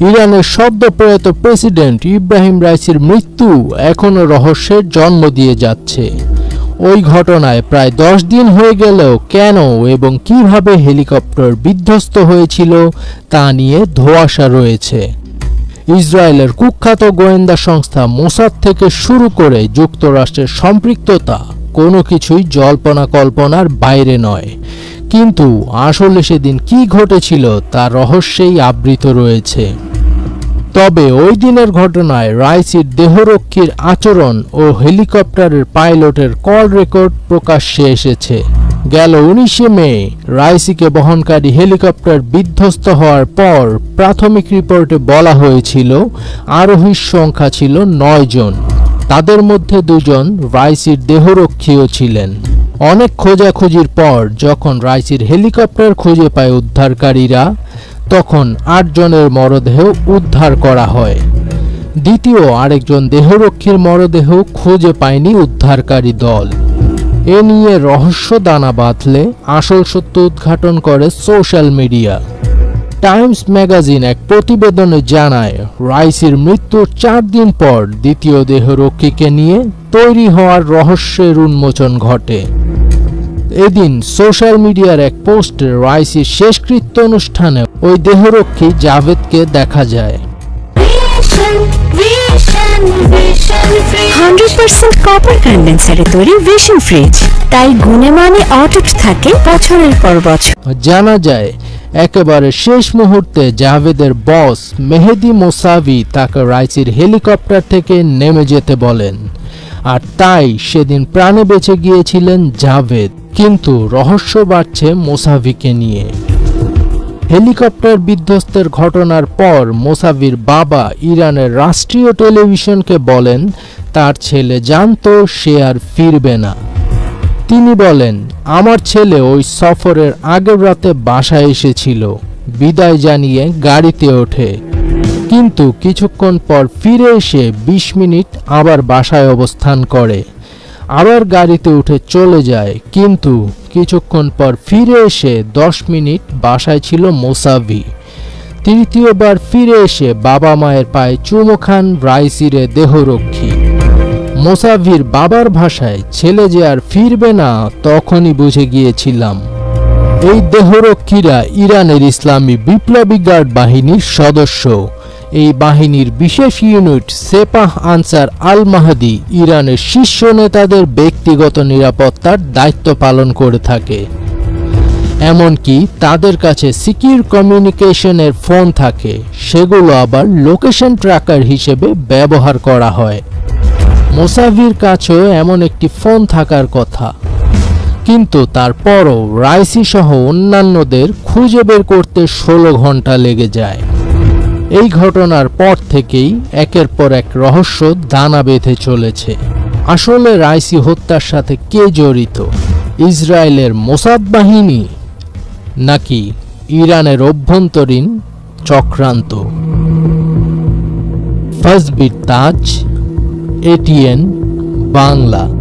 ইরানের সদ্যপ্রয়াত প্রেসিডেন্ট ইব্রাহিম রাইসির মৃত্যু এখনও রহস্যের জন্ম দিয়ে যাচ্ছে। ওই ঘটনায় প্রায় দশ দিন হয়ে গেলেও কেন এবং কীভাবে হেলিকপ্টার বিধ্বস্ত হয়েছিল তা নিয়ে ধোঁয়াশা রয়েছে। ইসরায়েলের কুখ্যাত গোয়েন্দা সংস্থা মোসাদ থেকে শুরু করে যুক্তরাষ্ট্রের সম্পৃক্ততা কোনো কিছুই জল্পনা কল্পনার বাইরে নয়। কিন্তু আসলে সেদিন কি ঘটেছিল তা রহস্যেই আবৃত রয়েছে। তবে ওই দিনের ঘটনায় রাইসির দেহরক্ষীর আচরণ ও হেলিকপ্টারের পাইলটের কল রেকর্ড প্রকাশ্যে এসেছে। গেল উনিশে মে, রাইসিকে বহনকারী হেলিকপ্টার বিধ্বস্ত হওয়ার পর প্রাথমিক রিপোর্টে বলা হয়েছিল আরোহীর সংখ্যা ছিল নয় জন। তাদের মধ্যে দুজন রাইসির দেহরক্ষীও ছিলেন। অনেক খোঁজাখুঁজির পর যখন রাইসির হেলিকপ্টার খুঁজে পায় উদ্ধারকারীরা, তখন আটজনের মরদেহ উদ্ধার করা হয়। দ্বিতীয় আরেকজন দেহরক্ষীর মরদেহ খুঁজে পায়নি উদ্ধারকারী দল। এ নিয়ে রহস্য দানা বাঁধলে আসল সত্য উদ্ঘাটন করে সোশ্যাল মিডিয়া। টাইমস ম্যাগাজিন এক প্রতিবেদনে জানায় রাইসির মৃত্যুর চার দিন পর দ্বিতীয় দেহরক্ষীকে নিয়ে তৈরি হওয়ার রহস্যের উন্মোচন ঘটে। এদিন সোশ্যাল মিডিয়ার এক পোস্টে রাইসির শেষকৃত্য অনুষ্ঠানে ওই দেহরক্ষী জাভেদকে দেখা যায়। হান্ড্রেড পার্সেন্ট কপার কন্ডেন্সারে তৈরি ভিশন ফ্রিজ তাই গুণে মানে অটুট থাকে বছরের পর বছর। জানা যায় একেবারে শেষ মুহূর্তে জাভেদের বস মেহেদি মোসাভি তাকে রাইসির হেলিকপ্টার থেকে নেমে যেতে বলেন। আর তাই সেদিন প্রাণে বেঁচে গিয়েছিলেন জাভেদ। কিন্তু রহস্য বাড়ছে মোসাভিকে নিয়ে। হেলিকপ্টার বিধ্বস্তের ঘটনার পর মোসাভির বাবা ইরানের রাষ্ট্রীয় টেলিভিশনকে বলেন, তার ছেলে জানতো সে আর ফিরবে না। তিনি বলেন, আমার ছেলে ওই সফরের আগের রাতে বাসায় এসেছিল। বিদায় জানিয়ে গাড়িতে ওঠে। কিন্তু কিছুক্ষণ পর ফিরে এসে ২০ মিনিট আবার বাসায় অবস্থান করে। আবার গাড়িতে উঠে চলে যায়। কিন্তু কিছুক্ষণ পর ফিরে এসে ১০ মিনিট বাসায় ছিল মোসাভি তৃতীয়বার ফিরে এসে বাবা মায়ের পায়ে চুমো খান রাইসিরে দেহরক্ষী। মোসাভির বাবার ভাষায়, ছেলে যে আর ফিরবে না, তখনই বুঝে গিয়েছিলাম। এই দেহরক্ষীরা ইরানের ইসলামী বিপ্লবী গার্ড বাহিনীর সদস্য। এই বাহিনীর বিশেষ ইউনিট সেপাহ আনসার আল মাহাদি ইরানের শীর্ষ নেতাদের ব্যক্তিগত নিরাপত্তার দায়িত্ব পালন করে থাকে। এমনকি তাদের কাছে সিকিউর কমিউনিকেশনের ফোন থাকে। সেগুলো আবার লোকেশন ট্র্যাকার হিসেবে ব্যবহার করা হয়। মোসাভির কাছেও এমন একটি ফোন থাকার কথা। কিন্তু তারপরও রাইসি সহ অন্যান্যদের খুঁজে বের করতে ষোলো ঘণ্টা লেগে যায়। এই ঘটনার পর থেকেই একের পর এক রহস্য দানা বেঁধে চলেছে। আসলে রাইসি হত্যার সাথে কে জড়িত? ইসরায়েলের মোসাদ বাহিনী নাকি ইরানের অভ্যন্তরীণ চক্রান্ত? ফজবির তাজ এটিএন বাংলা